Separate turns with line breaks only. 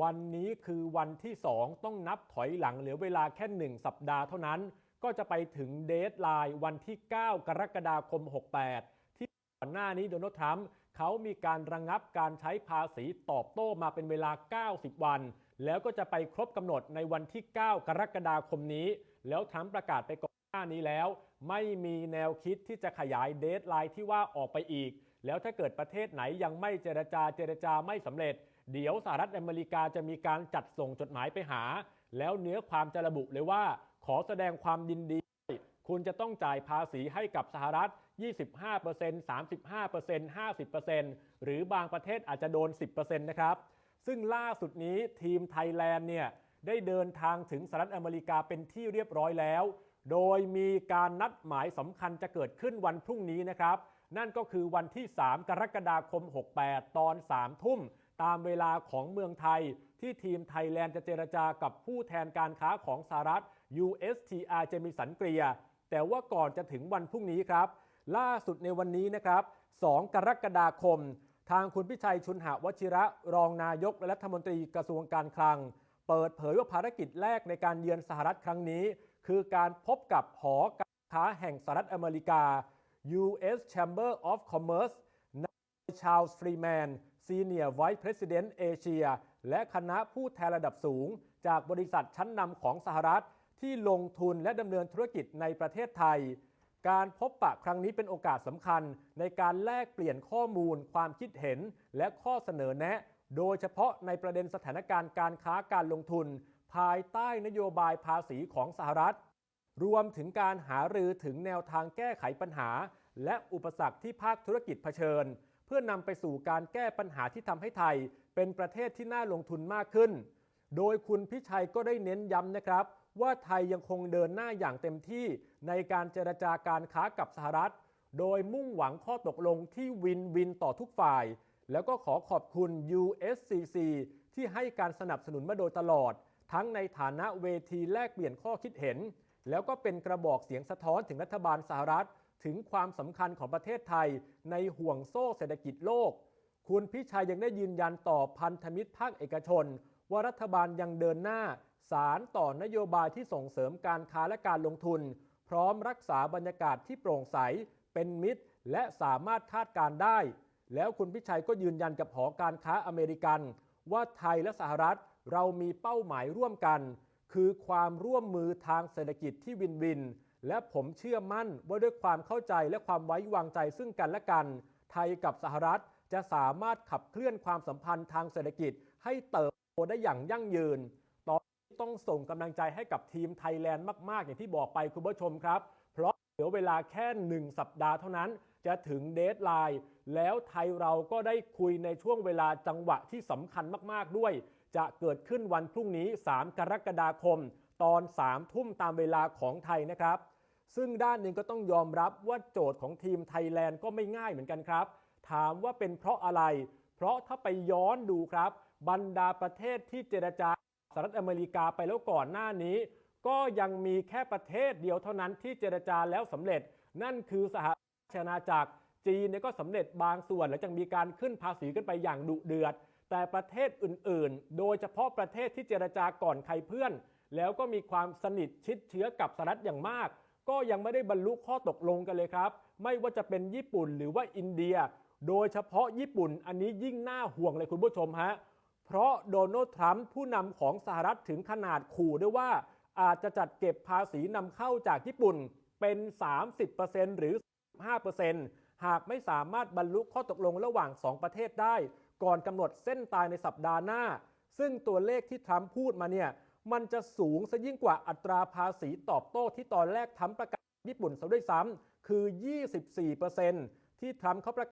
วันนี้คือวันที่ 2 ต้องนับถอยหลังเหลือเวลาแค่ 1 สัปดาห์เท่านั้น ก็จะไปถึงเดทไลน์วันที่ 9 กรกฎาคม 68 ที่ก่อนหน้านี้โดนัลด์ทรัมป์เขามีการระงงับการใช้ภาษีตอบโต้มาเป็นเวลา 90 วัน แล้วก็จะไปครบกำหนดในวันที่ 9 กรกฎาคมนี้ แล้วทรัมป์ประกาศไปก่อน หน้านี้แล้วไม่มีแนวคิดที่จะขยายเดทไลน์ที่ว่าออกไปอีก แล้วถ้าเกิดประเทศไหนยังไม่เจรจาเจรจาไม่สำเร็จ เดี๋ยวสหรัฐอเมริกาจะมีการจัดส่งจดหมายไปหา แล้วเนื้อความจะระบุเลยว่า ขอแสดงความยินดี คุณจะต้องจ่ายภาษีให้กับสหรัฐ 25% 35% 50%หรือบางประเทศอาจจะโดน 10%นะครับ ซึ่งล่าสุดนี้ทีมไทยแลนด์เนี่ย ได้เดินทางถึงสหรัฐอเมริกาเป็นที่เรียบร้อยแล้ว โดยมีการนัดหมายสำคัญจะเกิดขึ้นวันพรุ่งนี้นะครับ นั่นก็คือวันที่ 3 กรกฎาคม 68 ตอน 3 ทุ่ม ตามเวลาของเมืองไทย ที่ทีมไทยแลนด์จะเจรจากับผู้แทนการค้าของสหรัฐ USTR เจมิสันเกลีย แต่ว่าก่อนจะถึงวันพรุ่งนี้ครับ ล่าสุดในวันนี้นะครับ 2 กรกฎาคม ทางคุณพิชัยชุนหวชิระ รองนายกและรัฐมนตรีกระทรวงการคลัง เปิดเผยว่าภารกิจแรกในการเยือนสหรัฐครั้งนี้ คือการพบกับหอการค้าแห่งสหรัฐอเมริกา U.S. Chamber of Commerce นายชาลส์ฟรีแมน Senior Vice President Asia และคณะผู้แทนระดับสูง จากบริษัทชั้นนำของสหรัฐ ที่ลงทุนและดำเนินธุรกิจในประเทศไทย การพบปะครั้งนี้เป็นโอกาสสำคัญ ในการแลกเปลี่ยนข้อมูล ความคิดเห็น และข้อเสนอแนะ โดยเฉพาะในประเด็นสถานการณ์การค้าการลงทุน ภายใต้นโยบายภาษีของสหรัฐ รวมถึงการหารือถึงแนวทางแก้ไขปัญหา และอุปสรรคที่ภาคธุรกิจเผชิญ เพื่อนำไปสู่การแก้ปัญหาที่ทำให้ไทย เป็นประเทศที่น่าลงทุนมากขึ้น โดยคุณพิชัยก็ได้เน้นย้ำนะครับ ว่าไทยยังคงเดินหน้าอย่างเต็มที่ในการเจรจาการค้ากับสหรัฐ โดยมุ่งหวังข้อตกลงที่วินวินต่อทุกฝ่าย แล้วก็ขอขอบคุณ USCC ที่ให้การสนับสนุนมาโดยตลอด ทั้งในฐานะเวทีแลกเปลี่ยนข้อคิดเห็น แล้วก็เป็นกระบอกเสียงสะท้อนถึงรัฐบาลสหรัฐ ถึงความสำคัญของประเทศไทย ในห่วงโซ่เศรษฐกิจโลก คุณพิชัยยังได้ยืนยันต่อพันธมิตรภาคเอกชน ว่ารัฐบาลยังเดินหน้า สารต่อนโยบายที่ส่งเสริมการค้าและการลงทุน พร้อมรักษาบรรยากาศที่โปร่งใส เป็นมิตร และสามารถคาดการได้ แล้วคุณพิชัยก็ยืนยันกับหอการค้าอเมริกัน ว่าไทยและสหรัฐเรามีเป้าหมายร่วมกัน คือความร่วมมือทางเศรษฐกิจที่วินวิน และผมเชื่อมั่นว่าด้วยความเข้าใจและความไว้วางใจซึ่งกันและกัน ไทยกับสหรัฐจะสามารถขับเคลื่อนความสัมพันธ์ทางเศรษฐกิจ ให้เติบโตได้อย่างยั่งยืน ตอนนี้ต้องส่งกำลังใจให้กับทีมไทยแลนด์มาก ๆ อย่างที่บอกไปคุณผู้ชมครับ เหลือเวลาแค่ 1 สัปดาห์เท่านั้น จะถึงเดทไลน์แล้วไทยเราก็ได้คุยในช่วงเวลาจังหวะที่สำคัญมาก ๆ ด้วย จะเกิดขึ้นวันพรุ่งนี้ 3 กรกฎาคม ตอน 3 ทุ่มตามเวลาของไทยนะครับ ซึ่งด้านหนึ่งก็ต้องยอมรับว่าโจทย์ของทีมไทยแลนด์ก็ไม่ง่ายเหมือนกันครับ ถามว่าเป็นเพราะอะไร เพราะถ้าไปย้อนดูครับ บรรดาประเทศที่เจรจาสหรัฐอเมริกาไปแล้วก่อนหน้านี้ ก็ยังมีแค่ประเทศเดียวเท่านั้นที่เจรจาแล้วสำเร็จ นั่นคือสหราชอาณาจักรจีนเนี่ยก็สำเร็จบางส่วนและจะมีการขึ้นภาษีกันไปอย่างดุเดือด แต่ประเทศอื่นๆ โดยเฉพาะประเทศที่เจรจาก่อนใครเพื่อน แล้วก็มีความสนิทชิดเชื้อกับสหรัฐอย่างมาก ก็ยังไม่ได้บรรลุข้อตกลงกันเลยครับ ไม่ว่าจะเป็นญี่ปุ่นหรือว่าอินเดีย โดยเฉพาะญี่ปุ่นอันนี้ยิ่งน่าห่วงเลยคุณผู้ชมฮะเพราะโดนัลด์ทรัมป์ผู้นำของสหรัฐถึงขนาดขู่ด้วยว่า อาจจะจัดเก็บภาษีนำเข้าจากญี่ปุ่นเป็น 30%หรือ15%หากไม่สามารถบรรลุข้อตกลงระหว่าง 2 ประเทศได้ ก่อนกำหนดเส้นตายในสัปดาห์หน้า ซึ่งตัวเลขที่ทรัมป์พูดมาเนี่ยมันจะสูงซะยิ่งกว่าอัตราภาษีตอบโต้ที่ตอนแรกทรัมป์ประกาศญี่ปุ่นซะด้วยซ้ำคือ 24%ที่ทรัมป์เขาประ